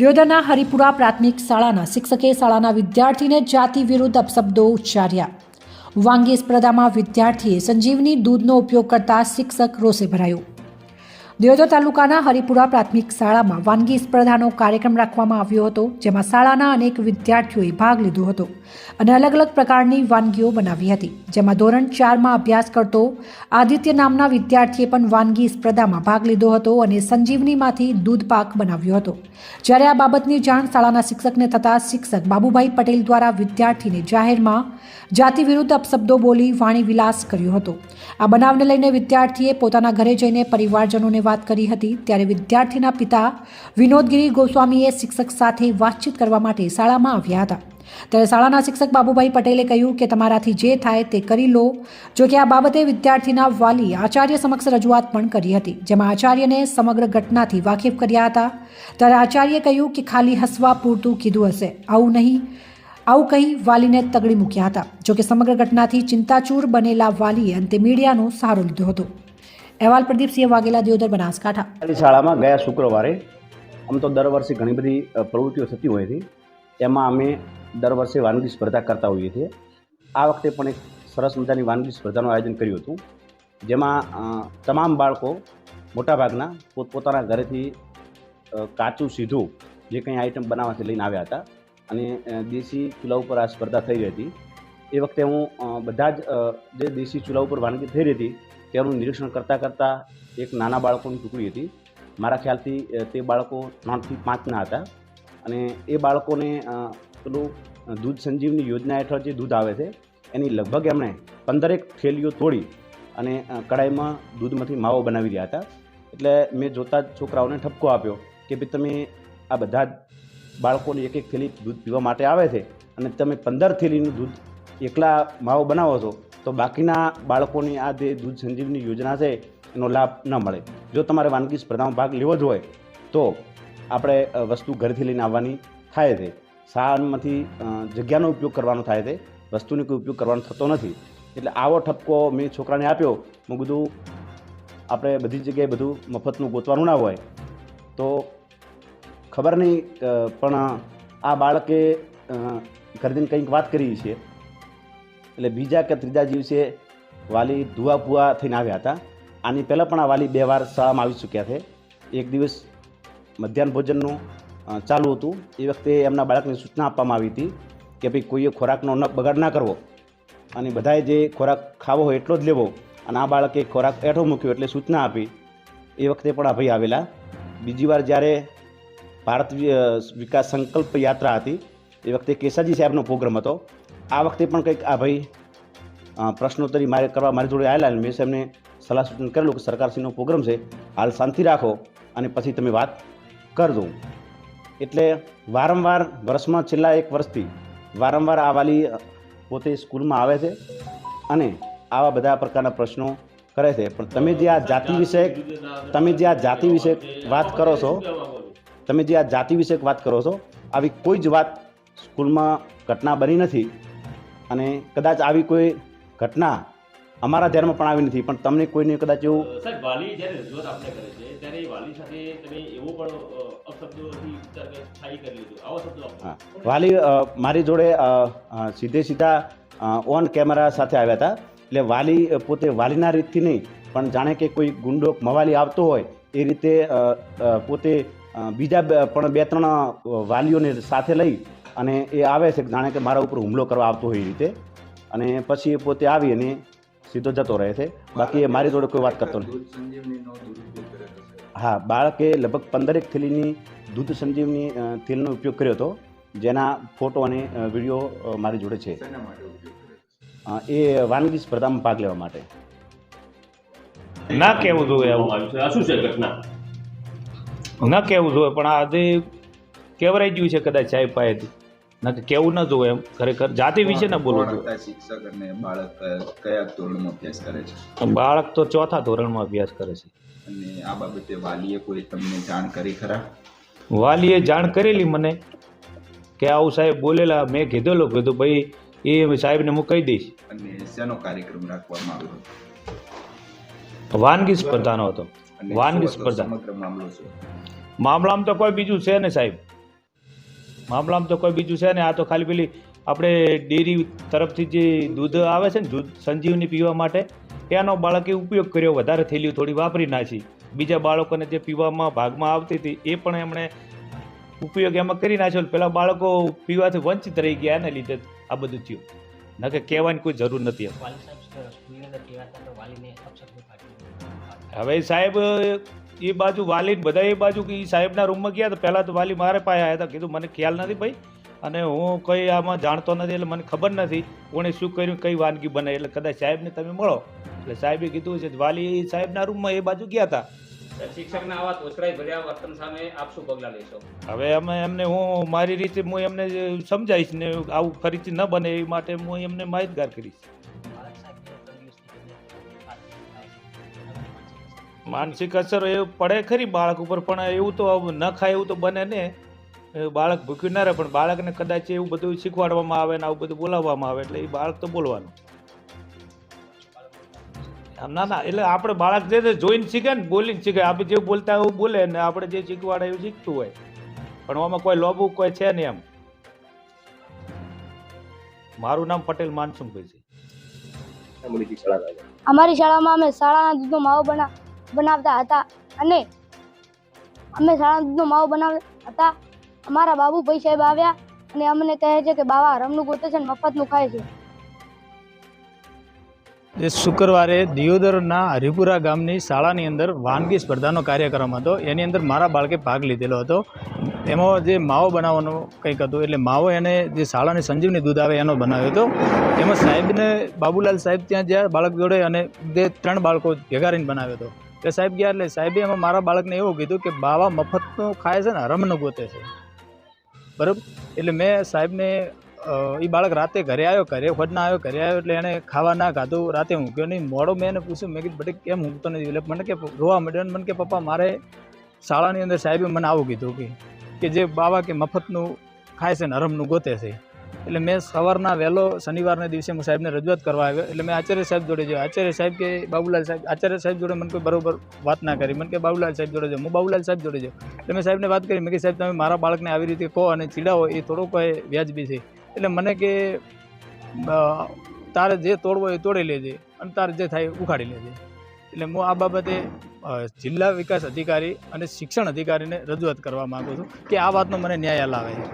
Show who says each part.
Speaker 1: દિયોદરના હરિપુરા પ્રાથમિક શાળાના શિક્ષકે શાળાના વિદ્યાર્થીને જાતિ વિરુદ્ધ અપશબ્દો ઉચ્ચાર્યા. વાંગી સ્પર્ધામાં વિદ્યાર્થીએ સંજીવની દૂધનો ઉપયોગ કરતા શિક્ષક રોષે ભરાયું. દિયોદર તાલુકાના હરિપુરા પ્રાથમિક શાળામાં વાનગી સ્પર્ધાનો કાર્યક્રમ રાખવામાં આવ્યો હતો, જેમાં શાળાના અનેક વિદ્યાર્થીઓએ ભાગ લીધો હતો અને અલગ અલગ પ્રકારની વાનગીઓ બનાવી હતી. જેમાં ધોરણ ચારમાં અભ્યાસ કરતો આદિત્ય નામના વિદ્યાર્થીએ પણ વાનગી સ્પર્ધામાં ભાગ લીધો હતો અને સંજીવનીમાંથી દૂધ પાક બનાવ્યો હતો. જ્યારે આ બાબતની જાણ શાળાના શિક્ષકને થતાં શિક્ષક બાબુભાઈ પટેલ દ્વારા વિદ્યાર્થીને જાહેરમાં જાતિ વિરુદ્ધ અપશબ્દો બોલી વાણી વિલાસ કર્યો હતો. આ બનાવને લઈને વિદ્યાર્થીએ પોતાના ઘરે જઈને પરિવારજનોને વાત કરી હતી ત્યારે વિદ્યાર્થીના પિતા વિનોદગીરી ગોસ્વામીએ શિક્ષક સાથે વાતચીત કરવા માટે શાળામાં આવ્યા હતા. ત્યારે શાળાના શિક્ષક બાબુભાઈ પટેલે કહ્યું કે તમારાથી જે થાય તે કરી લો, જો કે આ બાબતે વિદ્યાર્થીના વાલી આચાર્ય સમક્ષ રજૂઆત પણ કરી હતી, જેમાં આચાર્યને સમગ્ર ઘટનાથી વાકેફ કર્યા હતા. ત્યારે આચાર્યે કહ્યું કે ખાલી હસવા પૂરતું કીધું હશે. આવું નહીં, આવું કહી વાલીને તગડી મૂક્યા હતા. જોકે સમગ્ર ઘટનાથી ચિંતાચૂર બનેલા વાલીએ અંતે મીડિયાનો સહારો લીધો હતો. અહેવાલ પ્રદીપસિંહ વાઘેલા દિયોદર બનાસકાંઠા.
Speaker 2: શાળામાં ગયા શુક્રવારે આમ તો દર વર્ષે ઘણી બધી પ્રવૃત્તિઓ થતી હોય છે. એમાં અમે દર વર્ષે વાનગી સ્પર્ધા કરતા હોઈએ છીએ. આ વખતે પણ એક સરસ મજાની વાનગી સ્પર્ધાનું આયોજન કર્યું હતું. જેમાં તમામ બાળકો મોટાભાગના પોતપોતાના ઘરેથી કાચું સીધું જે કંઈ આઈટમ બનાવવાથી લઈને આવ્યા હતા. અને દેશી ચૂલા ઉપર આ સ્પર્ધા થઈ રહી હતી. એ વખતે હું બધા જ જે દેશી ચૂલા ઉપર વાનગી થઈ રહી હતી તેનું નિરીક્ષણ કરતાં કરતાં એક નાના બાળકોની ટુકડી હતી. મારા ખ્યાલથી તે બાળકો ત્રણથી પાંચના હતા. અને એ બાળકોને પેલું દૂધ સંજીવની યોજના હેઠળ જે દૂધ આવે છે, એની લગભગ એમણે પંદરેક થેલીઓ તોડી અને કઢાઈમાં દૂધમાંથી માવો બનાવી રહ્યા હતા. એટલે મેં જોતા જ છોકરાઓને ઠપકો આપ્યો કે ભાઈ તમે આ બધા જ બાળકોને એક એક થેલી દૂધ પીવા માટે આવે છે અને તમે પંદર થેલીનું દૂધ એકલા માવો બનાવો છો તો બાકીના બાળકોની આ જે દૂધ સંજીવની યોજના છે એનો લાભ ન મળે. જો તમારે વાનગી સ્પર્ધામાં ભાગ લેવો જ હોય તો આપણે વસ્તુ ઘરેથી લઈને આવવાની થાય છે. શાળામાંથી જગ્યાનો ઉપયોગ કરવાનો થાય છે. વસ્તુનો કોઈ ઉપયોગ કરવાનો થતો નથી. એટલે આવો ઠપકો મેં છોકરાને આપ્યો. મેં કીધું આપણે બધી જગ્યાએ બધું મફતનું ગોતવાનું ના હોય. તો ખબર નહીં પણ આ બાળકે અ, કંઈક વાત કરી છે. એટલે બીજા કે ત્રીજા દિવસે વાલી ધુઆપુઆ થઈને આવ્યા હતા. આની પહેલાં પણ આ વાલી બે વાર શાળામાં આવી ચૂક્યા છે. એક દિવસ મધ્યાહન ભોજનનું ચાલુ હતું. એ વખતે એમના બાળકને સૂચના આપવામાં આવી હતી કે ભાઈ કોઈએ ખોરાકનો ન, બગાડ ના કરવો. અને બધાએ જે ખોરાક ખાવો હોય એટલો જ લેવો. અને આ બાળકે ખોરાક એઠો મૂક્યો એટલે સૂચના આપી. એ વખતે પણ આ ભાઈ આવેલા. બીજી વાર જ્યારે ભારત વિકાસ સંકલ્પ યાત્રા હતી, એ વખતે કેસાજી સાહેબનો પ્રોગ્રામ હતો. આ વખતે પણ કંઈક આ ભાઈ પ્રશ્નોત્તરી મારે કરવા, મારી જોડે આવેલા મેં એમને સલાહ સૂચન કરેલું કે સરકારશ્રીનો પ્રોગ્રામ છે. હાલ શાંતિ રાખો અને પછી તમે વાત કરજો. એટલે વારંવાર, વર્ષમાં છેલ્લા એક વર્ષથી વારંવાર આ વાલી પોતે સ્કૂલમાં આવે છે અને આવા બધા પ્રકારના પ્રશ્નો કરે છે. પણ તમે જે આ જાતિ વિશે, તમે જે આ જાતિ વિશે વાત કરો છો, તમે જે આ જાતિ વિશે વાત કરો છો, આવી કોઈ જ વાત સ્કૂલમાં ઘટના બની નથી. અને કદાચ આવી કોઈ ઘટના અમારા ધ્યાનમાં પણ આવી નથી પણ તમને કોઈને કદાચ એવું
Speaker 3: સાહેબ વાલી જ્યારે રજૂઆત આપણે કરે છે ત્યારે એ વાલી સાથે તમે એવો પણ અપશબ્દોથી સ્થાયી કરી લીધો. આવો શબ્દો
Speaker 2: હા. વાલી મારી જોડે સીધે સીધા ઓન કેમેરા સાથે આવ્યા હતા. એટલે વાલી પોતે વાલીના રીતથી નહીં પણ જાણે કે કોઈ ગુંડો મવાલી આવતો હોય એ રીતે પોતે બીજા પણ બે ત્રણ વાલીઓને સાથે લઈ અને એ આવે છે જાણે કે મારા ઉપર હુમલો કરવા આવતો હોય એ રીતે. અને પછી એ પોતે આવી અને સીધો જતો રહે છે. બાકી એ મારી જોડે કોઈ વાત કરતો નથી. હા બાળકે લગભગ પંદરેક થેલીની દૂધ સંજીવની તેલનો ઉપયોગ કર્યો હતો. જેના ફોટો અને વીડિયો મારી જોડે છે? એ વાનગી સ્પર્ધામાં ભાગ લેવા માટે.
Speaker 4: ના કહેવું જોઈએ એવું
Speaker 3: આવ્યું છે. આ શું છે ઘટના?
Speaker 4: ના કહેવું જોઈએ પણ આજે કહેવરાઈ ગયું છે કદાચ ચાય પાસેથી. ના કેવું ન જોઈએ એમ. ખરેખર જાતિ વિશે ન બોલવું જોઈએ.
Speaker 5: શિક્ષક અને બાળક કયા- ધોરણમાં અભ્યાસ કરે છે?
Speaker 4: બાળક તો ચોથા ધોરણમાં અભ્યાસ કરે છે.
Speaker 5: અને આ બાબતે વાલીએ કોઈ તમને જાણ કરી ખરા?
Speaker 4: વાલીએ જાણ કરેલી મને કે આવું સાહેબ બોલેલા મેં કીધેલો કીધું ભાઈ એ સાહેબને હું કહી દઈશ.
Speaker 5: અને શેનો કાર્યક્રમ રાખવામાં આવ્યો
Speaker 4: વાનગી સ્પર્ધાનો હતો. વાનગી સ્પર્ધા.
Speaker 5: મામલો છે
Speaker 4: મામલામાં તો કોઈ બીજું છે ને સાહેબ. મામલામાં તો કોઈ બીજું છે ને? આ તો ખાલી પેલી આપણે ડેરી તરફથી જે દૂધ આવે છે ને દૂધ સંજીવની પીવા માટે એનો બાળકે ઉપયોગ કર્યો. વધારે થેલીઓ થોડી વાપરી નાખી. બીજા બાળકોને જે પીવામાં ભાગમાં આવતી હતી એ પણ એમણે ઉપયોગ એમાં કરી નાખ્યો. પેલા બાળકો પીવાથી વંચિત રહી ગયા એને લીધે આ બધું થયું. ન કે કહેવાની કોઈ જરૂર નથી હવે સાહેબ એ બાજુ વાલી ને બધા એ બાજુ કે એ સાહેબના રૂમમાં ગયા તો પહેલાં તો વાલી મારે પાસે આવ્યા હતા. કીધું મને ખ્યાલ નથી ભાઈ. અને હું કંઈ આમાં જાણતો નથી એટલે મને ખબર નથી કોણે શું કર્યું કઈ વાનગી બને એટલે કદાચ સાહેબને તમે મળો. એટલે સાહેબે કીધું છે વાલી સાહેબના રૂમમાં એ બાજુ ગયા હતા
Speaker 6: શિક્ષકના આવા તોછડાઈ ભર્યા વર્તન સામે આપ શું પગલાં લેશો?
Speaker 4: હવે અમે એમને હું મારી રીતે હું એમને સમજાવીશ ને આવું ફરીથી ન બને એ માટે હું એમને માહિતગાર કરીશ. માનસિક અસર એ પડે ખરી બાળક ઉપર પણ એવું તો ન ખાય એવું તો બને ને. બાળક ભૂખ્યું ના રહે પણ બાળકને કદાચ એવું બધું શીખવાડવામાં આવે ને આવું બધું બોલાવવામાં આવે એટલે એ બાળક તો બોલવાનું. આમ ના ના એટલે આપણે બાળક જે છે જોઈને શીખે ને બોલીને શીખે. આપણે જે બોલતા હોય એવું બોલે ને આપણે જે શીખવાડે એવું શીખતું હોય. પણ આમાં કોઈ લોબું કોઈ છે નહીં એમ મારું નામ પટેલ માનસુમભાઈ છે.
Speaker 7: અમારી શાળામાં અમે શાળાના દૂધનો માવો બના બનાવતા હતા અને અમે દૂધનો માવો બનાવતા હતા અમારા બાબુભાઈ સાહેબ આવ્યા અને અમને કહે છે કે, બાવા, રમનું ગોતે છે મફતનું ખાય છે.
Speaker 8: જે શુક્રવારે દિયોદરના હરિપુરા ગામની શાળાની અંદર વાનગી સ્પર્ધાનો કાર્યક્રમ હતો. એની અંદર મારા બાળકે ભાગ લીધેલો હતો. એમાં જે માવો બનાવવાનો કંઈક હતું, એટલે માવો એને જે શાળાની સંજીવની દૂધ આવે એનો બનાવ્યો હતો. એમાં સાહેબને બાબુલાલ સાહેબ ત્યાં જ્યાં બાળક જોડે અને જે ત્રણ બાળકો ભેગા બનાવ્યો હતો. એટલે સાહેબ ગયા એટલે સાહેબે એમાં મારા બાળકને એવું કીધું કે બાવા મફતનું ખાય છે ને, હરમનું ગોતે છે. બરાબર? એટલે મેં સાહેબને એ બાળક રાતે ઘરે આવ્યો, ઘરે ખોદના આવ્યો, ઘરે આવ્યો એટલે એણે ખાવા ના ખાધું, રાતે ઊંઘ્યો નહીં. મોડો મેં એને પૂછ્યું, મેં કીધું, બટે, કેમ ઊંઘતો નથી? એટલે મને કે, રોવા માંડ્યો મને કે, પપ્પા, મારે શાળાની અંદર સાહેબે મને આવું કીધું કે કે જે બાવા કે મફતનું ખાય છે ને, હરમનું ગોતે છે. એટલે મેં સવારના વહેલો શનિવારના દિવસે હું સાહેબને રજૂઆત કરવા આવ્યો. એટલે મેં આચાર્ય સાહેબ જોડે જોયો. આચાર્ય સાહેબ કે બાબુલાલ સાહેબ, આચાર્ય સાહેબ જોડે મને કોઈ બરોબર વાત ના કરી. મને કે બાબુલાલ સાહેબ જોડે જાઓ. હું બાબુલાલ સાહેબ જોડે જાઉં. એટલે મેં સાહેબને વાત કરી. મેં કે સાહેબ, તમે મારા બાળકને આવી રીતે કહો અને ચીડાવો, એ થોડો કોઈ વ્યાજબી છે. એટલે મને કે તારે જે તોડવો એ તોડી લેજે અને તારે જે થાય ઉખાડી લેજે. એટલે હું આ બાબતે જિલ્લા વિકાસ અધિકારી અને શિક્ષણ અધિકારીને રજૂઆત કરવા માગું છું કે આ વાતનો મને ન્યાય લાવે છે.